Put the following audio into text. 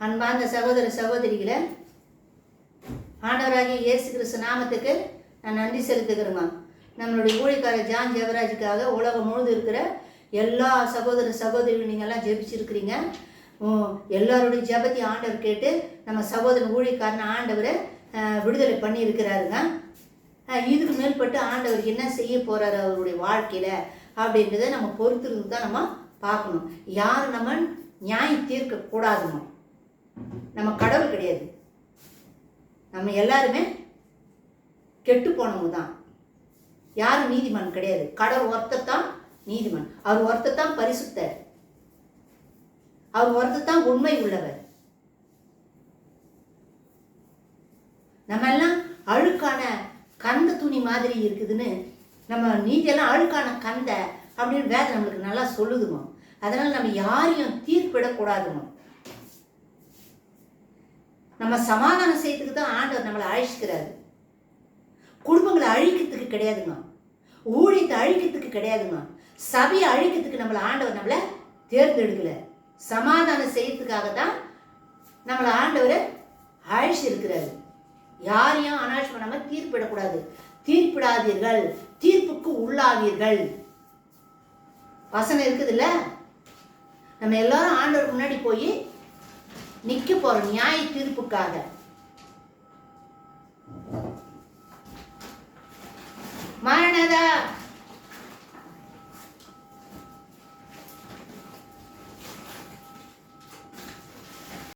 அன்பார்ந்த சகோதர சகோதரிகளை ஆண்டவராகிய இயேசு கிறிஸ்து நாமத்துக்கு நான் நன்றி செலுத்துகிறேம்மா நம்மளுடைய ஊழியக்காரர் ஜான் ஜெவராஜுக்காக உலகம் முழுது இருக்கிற எல்லா சகோதர சகோதரிகளும் நீங்கள்லாம் ஜெபிச்சிருக்கிறீங்க. எல்லாருடைய ஜபத்தி ஆண்டவர் கேட்டு நம்ம சகோதரன் ஊழிக்காரன் ஆண்டவரை விடுதலை பண்ணியிருக்கிறாருங்க. அஹ், இதுக்கு மேற்பட்டு ஆண்டவர் என்ன செய்ய போகிறாரு அவருடைய வாழ்க்கையில் அப்படின்றத நம்ம பொறுத்திருந்து தான் நம்ம பார்க்கணும். யாரும் நம்ம நியாயம் தீர்க்கக்கூடாதுமா நம்ம கடவுள் கிடையாது. நம்ம எல்லாருமே கெட்டு போனவங்க தான். யாரும் நீதிமன் கிடையாது. கடவுள் ஒருத்தர் தான் நீதிமன். அவர் ஒருத்தர் தான் பரிசுத்தர். அவர் ஒருத்தர் தான் உண்மை உள்ளவர். நம்ம எல்லாம் அழுக்கான கந்த துணி மாதிரி இருக்குதுன்னு நம்ம நீதியெல்லாம் அழுக்கான கந்த அப்படின்னு வேதம் நம்மளுக்கு நல்லா சொல்லுதுமோ. அதனால நம்ம யாரையும் தீர்ப்பிடக்கூடாதுமோ. நம்ம சமாதானம் செய்யறதுக்கு தான் ஆண்டவர் நம்மளை அழைச்சிக்கிறாரு. குடும்பங்களை அழிக்கிறதுக்கு கிடையாதுங்க ஊழியத்தை அழிக்கிறதுக்கு கிடையாதுங்க சபையை அழிக்கிறதுக்கு நம்மளை ஆண்டவர் நம்மளை தேர்ந்தெடுக்கல. சமாதானம் செய்யறதுக்காக தான் நம்மளை ஆண்டவர் அழைச்சிருக்கிறாரு. யாரையும் அனாஷ் பண்ணாமல் தீர்ப்பிடக்கூடாது. தீர்ப்பிடாதீர்கள். தீர்ப்புக்கு உள்ளாவீர்கள். வசனம் இருக்குதுல்ல? நம்ம எல்லாரும் ஆண்டவர் முன்னாடி போய் நிக்க போறோம் நியாய தீர்ப்புக்காக. மரணதா?